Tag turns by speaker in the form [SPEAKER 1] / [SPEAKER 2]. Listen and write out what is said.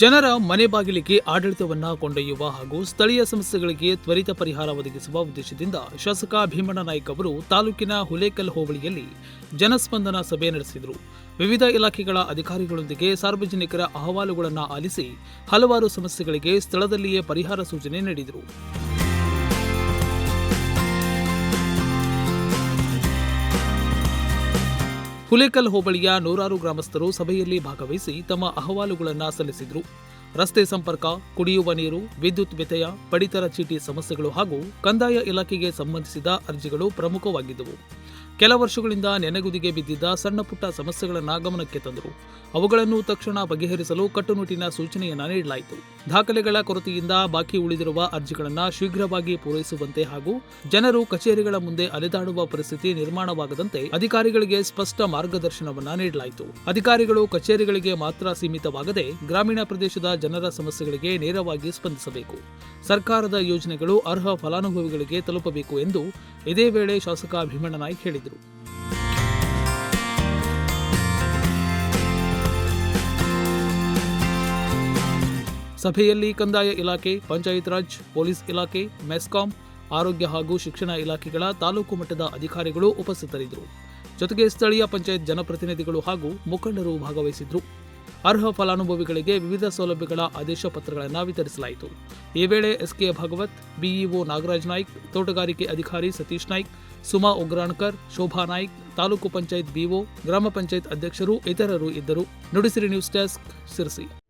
[SPEAKER 1] ಜನರ ಮನೆ ಬಾಗಿಲಿಗೆ ಆಡಳಿತವನ್ನು ಕೊಂಡೊಯ್ಯುವ ಹಾಗೂ ಸ್ಥಳೀಯ ಸಮಸ್ಯೆಗಳಿಗೆ ತ್ವರಿತ ಪರಿಹಾರ ಒದಗಿಸುವ ಉದ್ದೇಶದಿಂದ ಶಾಸಕ ಭೀಮಣ್ಣ ನಾಯ್ಕ ಅವರು ತಾಲೂಕಿನ ಹುಲೇಕಲ್ ಹೋಬಳಿಯಲ್ಲಿ ಜನಸ್ಪಂದನ ಸಭೆ ನಡೆಸಿದರು. ವಿವಿಧ ಇಲಾಖೆಗಳ ಅಧಿಕಾರಿಗಳೊಂದಿಗೆ ಸಾರ್ವಜನಿಕರ ಅಹವಾಲುಗಳನ್ನು ಆಲಿಸಿ ಹಲವಾರು ಸಮಸ್ಯೆಗಳಿಗೆ ಸ್ಥಳದಲ್ಲಿಯೇ ಪರಿಹಾರ ಸೂಚನೆ ನೀಡಿದರು. ಹುಲೇಕಲ್ ಹೋಬಳಿಯ ನೂರಾರು ಗ್ರಾಮಸ್ಥರು ಸಭೆಯಲ್ಲಿ ಭಾಗವಹಿಸಿ ತಮ್ಮ ಅಹವಾಲುಗಳನ್ನು ಸಲ್ಲಿಸಿದರು. ರಸ್ತೆ ಸಂಪರ್ಕ, ಕುಡಿಯುವ ನೀರು, ವಿದ್ಯುತ್ ವ್ಯತ್ಯಯ, ಪಡಿತರ ಚೀಟಿ ಸಮಸ್ಯೆಗಳು ಹಾಗೂ ಕಂದಾಯ ಇಲಾಖೆಗೆ ಸಂಬಂಧಿಸಿದ ಅರ್ಜಿಗಳು ಪ್ರಮುಖವಾಗಿದ್ದವು. ಕೆಲ ವರ್ಷಗಳಿಂದ ನೆನೆಗುದಿಗೆ ಬಿದ್ದಿದ್ದ ಸಣ್ಣ ಪುಟ್ಟ ಸಮಸ್ಯೆಗಳನ್ನು ಗಮನಕ್ಕೆ ತಂದರು. ಅವುಗಳನ್ನು ತಕ್ಷಣ ಬಗೆಹರಿಸಲು ಕಟ್ಟುನಿಟ್ಟಿನ ಸೂಚನೆಯನ್ನು ನೀಡಲಾಯಿತು. ದಾಖಲೆಗಳ ಕೊರತೆಯಿಂದ ಬಾಕಿ ಉಳಿದಿರುವ ಅರ್ಜಿಗಳನ್ನು ಶೀಘ್ರವಾಗಿ ಪೂರೈಸುವಂತೆ ಹಾಗೂ ಜನರು ಕಚೇರಿಗಳ ಮುಂದೆ ಅಲೆದಾಡುವ ಪರಿಸ್ಥಿತಿ ನಿರ್ಮಾಣವಾಗದಂತೆ ಅಧಿಕಾರಿಗಳಿಗೆ ಸ್ಪಷ್ಟ ಮಾರ್ಗದರ್ಶನವನ್ನು ನೀಡಲಾಯಿತು. ಅಧಿಕಾರಿಗಳು ಕಚೇರಿಗಳಿಗೆ ಮಾತ್ರ ಸೀಮಿತವಾಗದೆ ಗ್ರಾಮೀಣ ಪ್ರದೇಶದ ಜನರ ಸಮಸ್ಯೆಗಳಿಗೆ ನೇರವಾಗಿ ಸ್ಪಂದಿಸಬೇಕು. ಸರ್ಕಾರದ ಯೋಜನೆಗಳು ಅರ್ಹ ಫಲಾನುಭವಿಗಳಿಗೆ ತಲುಪಬೇಕು ಎಂದು ಇದೇ ವೇಳೆ ಶಾಸಕ ಭೀಮಣ್ಣ ನಾಯ್ಕ್ ಹೇಳಿದರು. ಸಭೆಯಲ್ಲಿ ಕಂದಾಯ ಇಲಾಖೆ, ಪಂಚಾಯತ್ ರಾಜ್, ಪೊಲೀಸ್ ಇಲಾಖೆ, ಮೆಸ್ಕಾಂ, ಆರೋಗ್ಯ ಹಾಗೂ ಶಿಕ್ಷಣ ಇಲಾಖೆಗಳ ತಾಲೂಕು ಮಟ್ಟದ ಅಧಿಕಾರಿಗಳು ಉಪಸ್ಥಿತರಿದ್ದರು. ಜೊತೆಗೆ ಸ್ಥಳೀಯ ಪಂಚಾಯತ್ ಜನಪ್ರತಿನಿಧಿಗಳು ಹಾಗೂ ಮುಖಂಡರು ಭಾಗವಹಿಸಿದ್ರು. ಅರ್ಹ ಫಲಾನುಭವಿಗಳಿಗೆ ವಿವಿಧ ಸೌಲಭ್ಯಗಳ ಆದೇಶ ಪತ್ರಗಳನ್ನು ವಿತರಿಸಲಾಯಿತು. ಈ ವೇಳೆ S K Bhagwat, BEO Nagaraj Naik, ತೋಟಗಾರಿಕೆ ಅಧಿಕಾರಿ ಸತೀಶ್ ನಾಯ್ಕ್, ಸುಮಾ ಉಗ್ರಾಣ್ಕರ್, ಶೋಭಾ ನಾಯ್ಕ್, ತಾಲೂಕು ಪಂಚಾಯತ್ ಬಿಒ, ಗ್ರಾಮ ಪಂಚಾಯತ್ ಅಧ್ಯಕ್ಷರು ಇತರರು ಇದ್ದರು. Nudisiri news desk Sirsi.